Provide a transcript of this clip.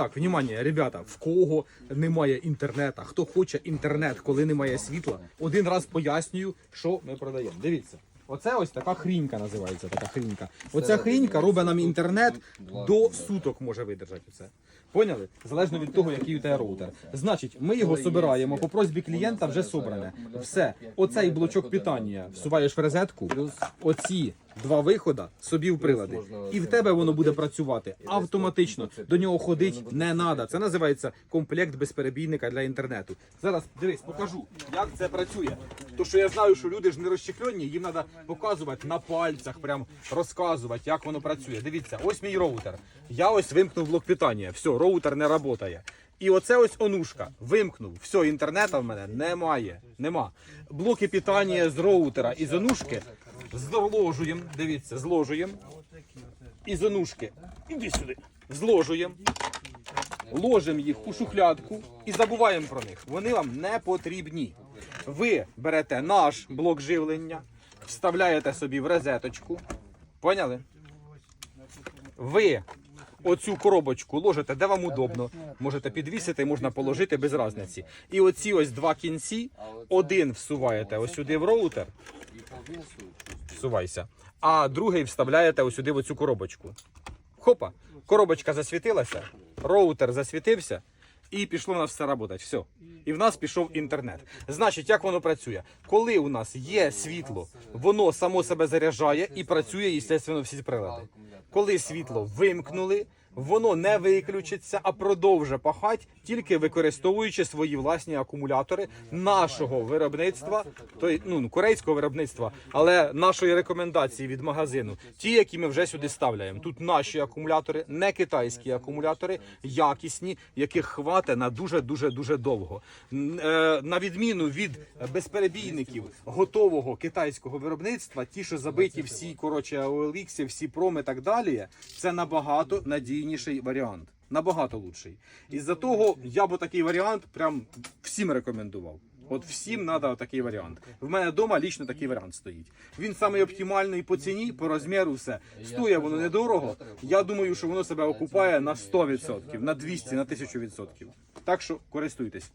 так, внимание, ребята, в кого немає інтернету, хто хоче інтернет, коли немає світла, один раз пояснюю, що ми продаємо. Дивіться. Оце ось така хрінька називається. Така хрінька. Оця хрінька робить нам інтернет до суток може видержати це. Поняли? Залежно від того, який у тебе роутер. Значить, ми його собираємо по просьбі клієнта вже собране. Все. Оцей блочок питання всуваєш в розетку. Оці два виходи собі в прилади. І в тебе воно буде працювати автоматично. До нього ходить не треба. Це називається комплект безперебійника для інтернету. Зараз дивись, покажу, як це працює. То що я знаю, що люди ж не розчехльонні, їм треба показувати на пальцях, прям розказувати, як воно працює. Дивіться, ось мій роутер. Я ось вимкнув блок питання. Все, роутер не працює. І оце ось онушка. Вимкнув. Все, інтернету в мене немає. Нема. Блоки питання з роутера і з онушки зложуємо. Дивіться, зложуємо. Із онушки. Іди сюди. Зложуємо. Ложимо їх у шухлядку і забуваємо про них. Вони вам не потрібні. Ви берете наш блок живлення, вставляєте собі в розеточку. Поняли? Ви оцю коробочку ложите, де вам удобно. Можете підвісити, можна положити без різниці. І оці ось два кінці, один всуваєте ось сюди в роутер, всувайся, а другий вставляєте ось сюди в цю коробочку. Хопа, коробочка засвітилася, роутер засвітився. І пішло в нас все працювати. Все. І в нас пішов інтернет. Значить, як воно працює? Коли у нас є світло, воно само себе заряджає і працює, звісно, всі прилади. Коли світло вимкнули, воно не виключиться, а продовжує пахати, тільки використовуючи свої власні акумулятори нашого виробництва, то ну корейського виробництва, але нашої рекомендації від магазину, ті, які ми вже сюди ставляємо. Тут наші акумулятори, не китайські акумулятори, якісні, яких хватить на дуже дуже дуже довго. Е, На відміну від безперебійників готового китайського виробництва, ті, що забиті всі коротше OLX, всі проми так далі, це набагато надійніший варіант. Набагато лучший. Із-за того я б такий варіант прям всім рекомендував. От всім треба такий варіант. В мене вдома лічно такий варіант стоїть. Він самий оптимальний по ціні, по розміру, все. Стоє воно недорого. Я думаю, що воно себе окупає на 100%, на 200, на 1000%. Так що користуйтесь.